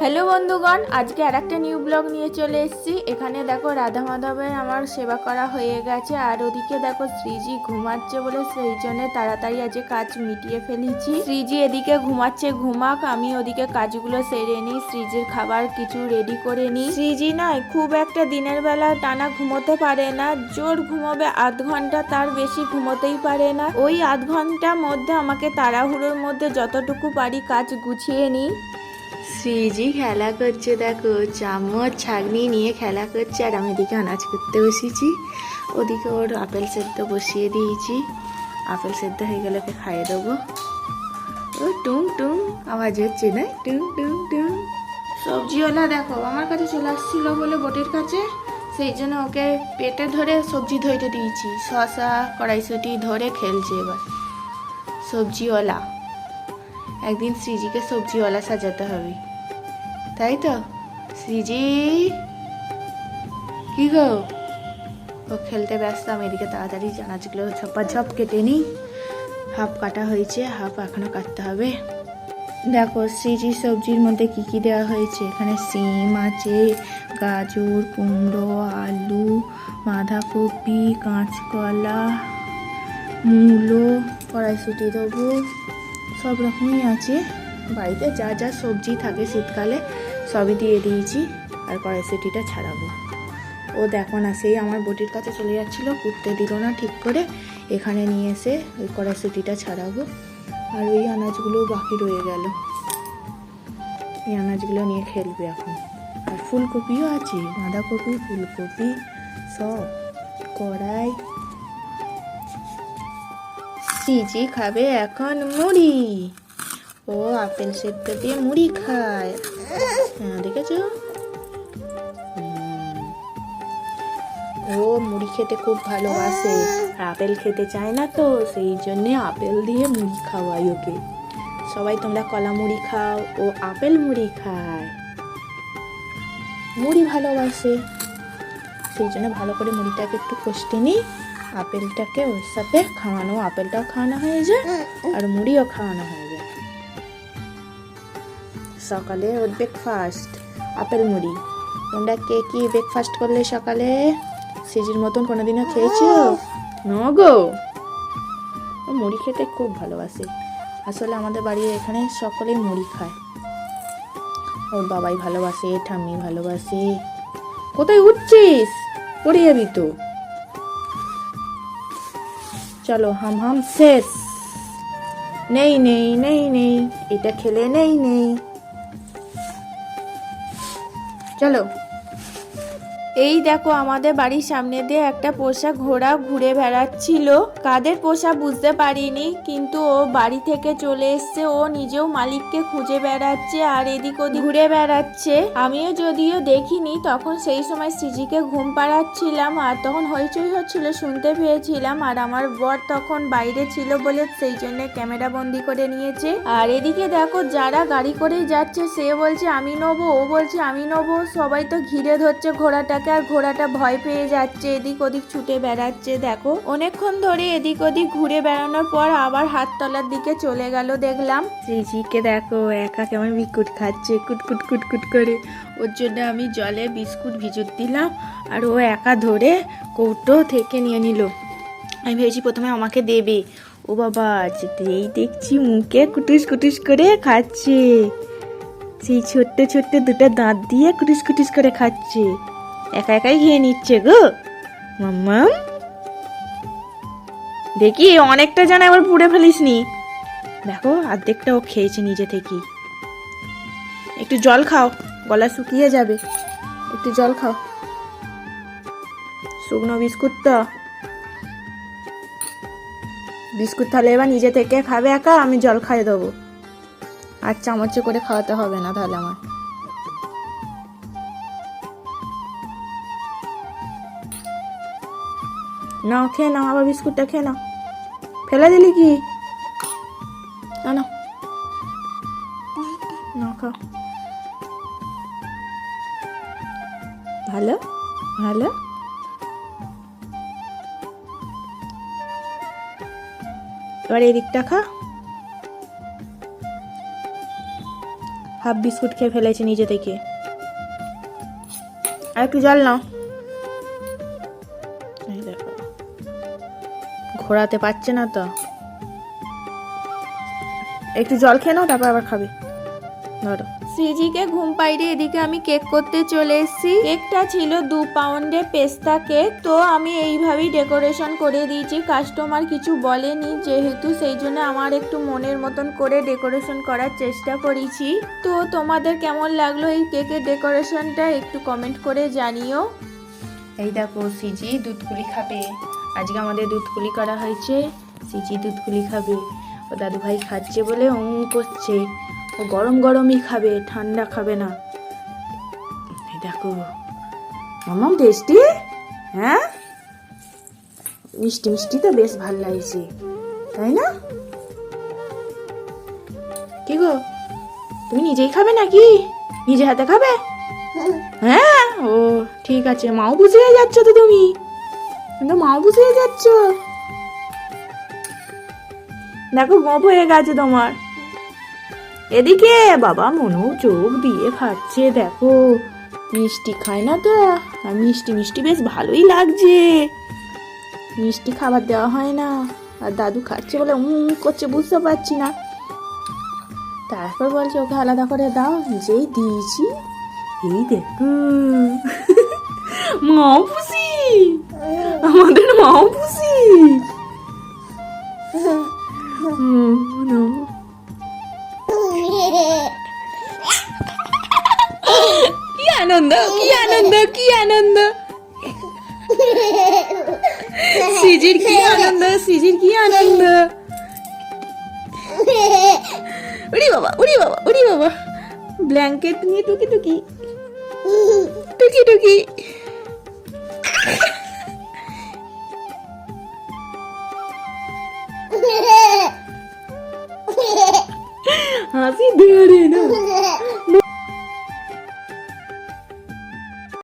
Hello বন্ধুগণ, আজকে আর একটা নিউ ব্লগ নিয়ে চলে এসেছি। এখানে দেখো রাধা মাধবের আমার সেবা করা হয়ে গেছে, আর ওদিকে দেখো শ্রীজি ঘুমাচ্ছে বলে সেই জন্য তাড়াতাড়ি আজকে কাজ মিটিয়ে ফেলেছি। শ্রীজি এদিকে ঘুমাচ্ছে, ঘুমাক, আমি ওদিকে কাজগুলো সেরে নিই, শ্রীজির খাবার কিছু রেডি করে নিই। শ্রীজি নয়, খুব একটা দিনের বেলা টানা ঘুমোতে পারে না, জোর ঘুমোবে আধ ঘণ্টা, তার বেশি ঘুমোতেই পারে না। ওই আধ ঘণ্টার মধ্যে আমাকে তাড়াহুড়োর মধ্যে যতটুকু পারি কাজ গুছিয়ে নিই। শ্রীজি খেলা করছে, দেখো। চামচ, ছাগনি নিয়ে খেলা করছে, আর আমি এদিকে আনাজ করতে বসেছি। ওদিকে ওর আপেল সেদ্ধ বসিয়ে দিয়েছি। আপেল সেদ্ধ হয়ে গেলে ওকে খাইয়ে দেবো। ও, টুং টুং, আওয়াজ হচ্ছে না? টুং টুং টুং। সবজিওয়ালা দেখো, আমার কাছে চলে আসছিল বলে বটির কাছে। সেই জন্য ওকে পেটে ধরে সবজি ধরে দিয়েছি। শশা কড়াইশুটি ধরে খেলছে এবার। সবজিওয়ালা একদিন শ্রীজিকে সবজিওয়ালা সাজাতে হবে। তাই তো? শ্রীজি! কি গো? ও খেলতে ব্যস্ত আমি এদিকে তাড়াতাড়ি জানাজগুলো ঝপা ঝপ কেটে নিই। হাফ কাটা হয়েছে, হাফ এখনও কাটতে হবে। দেখো শ্রীজি সবজির মধ্যে কি কি দেওয়া হয়েছে? এখানে সিম আছে, গাজর, কুমড়ো, আলু, বাঁধাকপি, কাঁচকলা, মূলো, কড়াইশুটি দেবো। সব রকমই আছে। বাড়িতে যা যা সবজি থাকে শীতকালে, সবই দিয়ে দিয়েছি। আর কড়াইশুটিটা ছাড়াবো। ও দেখো না, সেই আমার বটির কাছে চলে যাচ্ছিল, কুটতে দিল না ঠিক করে। এখানে নিয়ে এসে ওই কড়াইশুটিটা ছাড়াবো। আর ওই আনাজগুলো বাকি রয়ে গেল। এই আনাজগুলো নিয়ে খেলবে এখন। আর ফুলকপিও আছে, বাঁধাকপি, ফুলকপি, সব। কড়াই সিজি খাবে এখন মুড়ি। ও, আপেল সেদ্ধ দিয়ে মুড়ি খায়। হ্যাঁ দেখেছ? ও, মুড়ি খেতে খুব ভালোবাসে। আপেল খেতে চায় না তো, সেই জন্যে আপেল দিয়ে মুড়ি খাওয়াই ওকে। সবাই তোমরা কলা মুড়ি খাও, ও আপেল মুড়ি খায়। মুড়ি ভালোবাসে। সেই জন্য ভালো করে মুড়িটাকে একটু কষতে নিই। আপেলটাকে ওর সাথে খাওয়ানো আপেলটাও খাওয়ানো হয়ে যায় আর মুড়িও খাওয়ানো হয়ে যায়। সকালে ওর ব্রেকফাস্ট আপেল মুড়ি। তোমরা কে কি ব্রেকফাস্ট করলে সকালে? সিজির মতন কোনোদিনও খেয়েছো? ন গো। ও মুড়ি খেতে খুব ভালোবাসে। আসলে আমাদের বাড়ির এখানে সকলেই মুড়ি খায়। ওর বাবাই ভালোবাসে ঠাম্মি ভালোবাসে। কোথায় উঠছিস? পড়ে যাবি তো। চলো হাম হাম শেষ। নেই নেই নেই নেই এটা খেলে নেই নেই। চলো। এই দেখো আমাদের বাড়ির সামনে দিয়ে একটা পোষা ঘোড়া ঘুরে বেড়াচ্ছিল। কাদের পোষা বুঝতে পারিনি, কিন্তু ও বাড়ি থেকে চলে এসছে। ও নিজেও মালিককে খুঁজে বেড়াচ্ছে আর এদিক ওদিক ঘুরে বেড়াচ্ছে। আমিও যদিও দেখিনি, তখন সেই সময় সিজিকে ঘুম পাড়াচ্ছিলাম আর তখন হইচই হচ্ছিল, শুনতে পেয়েছিলাম। আর আমার বর তখন বাইরে ছিল বলে সেই জন্য ক্যামেরা বন্দি করে নিয়েছে। আর এদিকে দেখো যারা গাড়ি করেই যাচ্ছে, সে বলছে, আমি নেব, ও বলছে, আমি নেব। সবাই তো ঘিরে ধরছে ঘোড়াটাকে। আর ঘোড়াটা ভয় পেয়ে যাচ্ছে, এদিক ওদিক ছুটে বেড়াচ্ছে। দেখো, অনেকক্ষণ ধরে এদিক ওদিক ঘুরে বেড়ানোর পর আবার হাততলার দিকে চলে গেল, দেখলাম। শ্রীজিকে দেখো, একা কেমন বিস্কুট খাচ্ছে, কুটকুট কুটকুট করে। ওর জন্য আমি জলে বিস্কুট ভিজুত দিলাম, আর ও একা ধরে কৌটো থেকে নিয়ে নিল। আমি ভেবেছি প্রথমে আমাকে দেবে। ও বাবা এই দেখছি মুখে কুটুস কুটুস করে খাচ্ছে। সেই ছোট্ট ছোট্ট দুটো দাঁত দিয়ে কুটুস কুটুস করে খাচ্ছে। একা একাই খেয়ে নিচ্ছে গো। মাম্মাম। দেখি, অনেকটা যেন আবার পুড়ে ফেলিস নি দেখো, অর্ধেকটা ও খেয়েছে নিজে থেকেই। একটু জল খাও, গলা শুকিয়ে যাবে। একটু জল খাও। শুকনো বিস্কুট তো। বিস্কুট তাহলে এবার নিজে থেকে খাবে একা, আমি জল খাইয়ে দেবো। আর চামচে করে খাওয়াতে হবে না তাহলে আমার। নাও, খেয়ে নাও, আবার বিস্কুটটা খেয়ে নাও। ফেলে দিলি কি? না না। খাও। ভালো? ভালো? এবার এদিকটা খা। হাফ বিস্কুট খেয়ে ফেলেছে নিজে থেকে। আর একটু জল নাও। ঘোরাতে পারছে না তো। একটু জল খেয়ে নাও তারপর আবার খাবে। ধরো। শ্রীজিকে ঘুম পাইরে এদিকে আমি কেক করতে চলে এসেছি। কেকটা ছিল দু পাউন্ডের পেস্তা কেক তো আমি এইভাবেই ডেকোরেশন করে দিয়েছি। কাস্টমার কিছু বলেনি যেহেতু সেই জন্য আমার একটু মনের মতন করে ডেকোরেশন করার চেষ্টা করেছি। তো তোমাদের কেমন লাগল এই কেকের ডেকোরেশনটা একটু কমেন্ট করে জানিও। এই দেখো সিজি দুধগুলি খাবে। আজকে আমাদের দুধগুলি করা হয়েছে। সিজি দুধগুলি খাবে। ও দাদু ভাই খাচ্ছে বলে ও করছে। ও গরম গরমই খাবে ঠান্ডা খাবে না। দেখো। মামাম টেস্টি? হ্যাঁ? মিষ্টি মিষ্টি তো বেশ ভালো লাগছে। তাই না? কি গো? তুমি নিজেই খাবে নাকি? নিজে হাতে খাবে? হ্যাঁ। ও ঠিক আছে। মাও বুঝে যাচ্ছ তো তুমি। কিন্তু মাও বুঝে যাচ্ছ। দেখো, গপ হয়ে গেছে তোমার। এদিকে বাবা মনু চোখ দিয়ে খাচ্ছে দেখো, মিষ্টি খায় না তো, আর মিষ্টি মিষ্টি বেশ ভালোই লাগছে। মিষ্টি খাবার দেওয়া হয় না, আর দাদু খাচ্ছে বলে উম করছে, বুঝতে পারছি না। তারপর বলছে, ওকে আলাদা করে দাও যেই দিয়েছি। এই দেখো। মাও পুষি আমাদের মাও পুষি. কি আনন্দ কি আনন্দ কি আনন্দ। সিজির কি আনন্দ, সিজির কি আনন্দ? উড়ি বাবা উড়ি বাবা উড়ি বাবা। ব্ল্যাঙ্কেট নিয়ে টুকি টুকি। টুকি টুকি। হাসি ধরে না